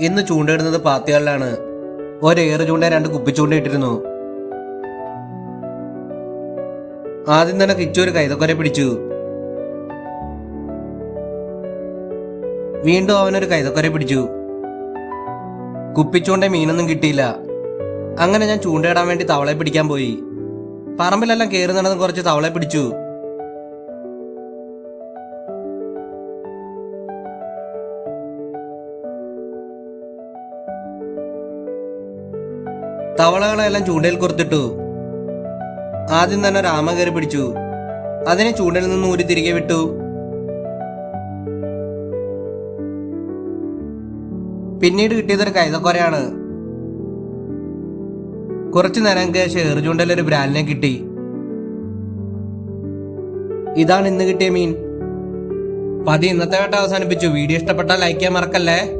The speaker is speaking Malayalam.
ഇന്ന് ചൂണ്ടയിടുന്നത് പാത്തികളിലാണ് ഒരേറ് ചൂണ്ട രണ്ട് കുപ്പിച്ചൂണ്ട ഇട്ടിരുന്നു. ആദ്യം തന്നെ കിച്ചു ഒരു കൈതക്കൊരെ പിടിച്ചു. വീണ്ടും അവനൊരു കൈതക്കൊരെ പിടിച്ചു. കുപ്പിച്ചൂണ്ട മീനൊന്നും കിട്ടിയില്ല. അങ്ങനെ ഞാൻ ചൂണ്ടയിടാൻ വേണ്ടി തവളെ പിടിക്കാൻ പോയി. പറമ്പിലെല്ലാം കയറി നടന്ന് കുറച്ച് തവളെ പിടിച്ചു. തവളകളെല്ലാം ചൂണ്ടയിൽ കൊടുത്തിട്ടു ആദ്യം തന്നെ രാമ കയറി പിടിച്ചു. അതിനെ ചൂണ്ടയിൽ നിന്ന് ഊരി തിരികെ വിട്ടു. പിന്നീട് കിട്ടിയതൊരു കൈതക്കൊരയാണ്. കുറച്ചു നേരം എനിക്ക് ഷെയർ ചൂണ്ടയിൽ ഒരു ബ്രാലിനെ കിട്ടി. ഇതാണ് ഇന്ന് കിട്ടിയ മീൻ. പതി ഇന്നത്തെ വേട്ട അവസാനിപ്പിച്ചു. വീഡിയോ ഇഷ്ടപ്പെട്ടാൽ ലൈക്ക് ചെയ്യാൻ മറക്കല്ലേ?